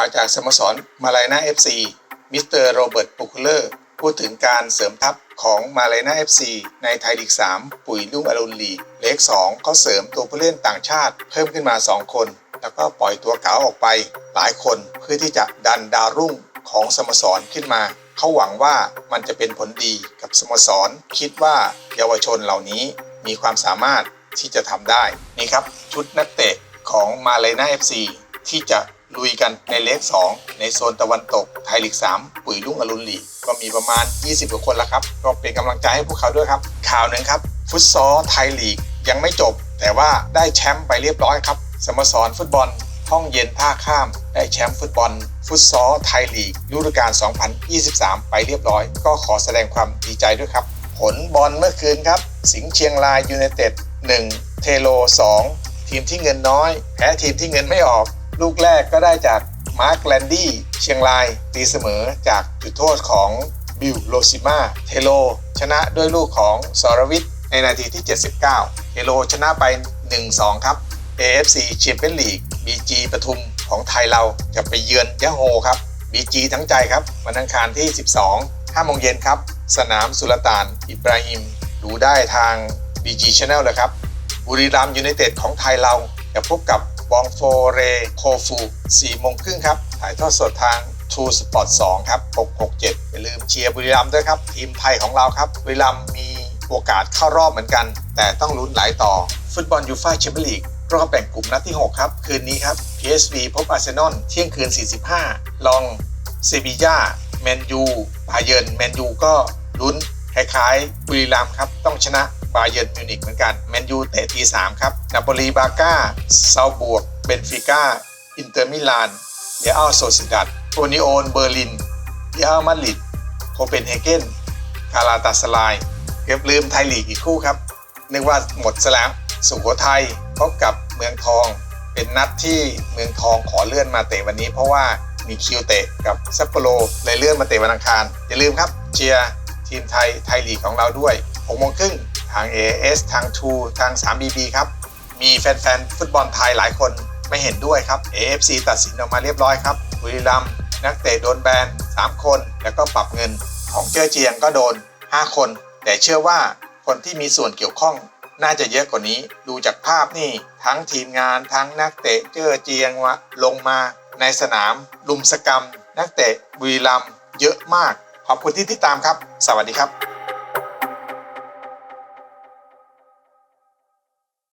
ข่าวจากสโมสรมาลายนาเอฟซีมิสเตอร์โรเบิร์ตปูคูเลอร์พูดถึงการเสริมทัพของมาลายนาเอฟซีในไทยลีก 3 ปุ๋ยลุ่งอรุณลีกเลข2เขาเสริมตัวผู้เล่นต่างชาติเพิ่มขึ้นมา 2 คน แล้วก็ปล่อยตัวเก๋าออกไปหลายคนเพื่อที่จะดันดาวรุ่งของสโมสรขึ้นมา เขาหวังว่ามันจะเป็นผลดีกับสโมสร คิดว่าเยาวชนเหล่านี้มีความสามารถที่จะทำได้นี่ครับชุดนักเตะของมาเลนา FC ที่จะ ลุยกันในเลก2ในโซนตะวันตกไทยลีก 3 ปุ๋ยลุงอรุณลีกก็มีประมาณ 20กว่าคนแล้วครับ ก็เป็นกำลังใจให้พวกเขาด้วยครับ ข่าวหนึ่งครับ ฟุตซอลไทยลีกยังไม่จบ แต่ว่าได้แชมป์ไปเรียบร้อยครับสโมสรฟุตบอลห้องเย็นท่าข้าม ได้แชมป์ฟุตบอล ฟุตซอลไทยลีกฤดูกาล 2023 ไปเรียบร้อย ก็ขอแสดงความดีใจด้วยครับ ผลบอลเมื่อคืนครับ สิงห์เชียงรายยูไนเต็ด1เทโล 2 ทีมที่เงินน้อย แพ้ทีมที่เงินไม่ออก ลูกแรกก็ได้จากมาร์คแลนดี้เชียงรายตีเสมอจากจุดโทษของบิลโลซิมาเทโล ชนะด้วยลูกของสรวิทย์ในนาทีที่ 79 เทโลชนะไป 1-2 ครับ AFC แชมเปี้ยนลีก BG ปทุมของไทยเราจะไปเยือนยะโฮครับ BG ทั้งใจครับ วันอังคารที่ 12 5โมงเย็นครับ สนามสุลต่าน อิบราฮิม ดูได้ทาง BG Channel เลยครับ บุรีรัมย์ยูไนเต็ดของไทยเราจะพบกับ บองโฟเรโคฟู4โมงครึ่งครับ ถ่ายทอดสดทาง True Sport 2 ครับ 667 อย่าลืมเชียร์บุรีรัมย์ด้วยครับ ทีมไทยของเราครับ บุรีรัมย์มีโอกาสเข้ารอบเหมือนกัน แต่ต้องลุ้นหลายต่อ ฟุตบอลยูฟ่าแชมเปี้ยนลีกรอบแบ่งกลุ่มนัดที่ 6 ครับ คืนนี้ครับ PSV พบอาร์เซนอลเที่ยงคืน 45 ลองเซบีย่าแมนยูบาเยิร์นแมนยูก็ลุ้นคล้ายๆบุรีรัมย์ครับ ต้องชนะ บาเยิร์นมิวนิกเหมือนกันแมนยูเตะที3ครับนาโปลีบาก้าเซาบวกเบนฟิก้าอินเตอร์มิลานเรอัลโซซิดัดโอนิโอนเบอร์ลินเรอัลมาดริดโคเปนเฮเกนคาราตาสไลเกือบลืมไทยลีกอีกคู่ครับนึกว่าหมดซะแล้วสุโขทัยพบกับเมืองทอง เป็นนัดที่เมืองทองขอเลื่อนมาเตะวันนี้ เพราะว่ามีคิวเตะกับซัปโปโรเลยเลื่อนมาเตะวันอังคารอย่าลืมครับเชียร์ทีมไทยไทยลีกของเราด้วย6โมงครึ่งาง AS ทาง True ทาง 3BB ครับ มีแฟนๆ ฟุตบอลไทยหลายคนไม่เห็นด้วยครับ AFC ตัดสินออกมาเรียบร้อยครับบุรีรัมย์นักเตะโดนแบน 3 คน แล้วก็ปรับเงินของเจ้อเจียงก็โดน 5 คน แต่เชื่อว่าคนที่มีส่วนเกี่ยวข้องน่าจะเยอะกว่านี้ ดูจากภาพนี่ทั้งทีมงานทั้งนักเตะเจ้อเจียงวะลงมาในสนามลุมสกรรม นักเตะบุรีรัมย์เยอะมาก ขอบคุณที่ติดตามครับ สวัสดีครับ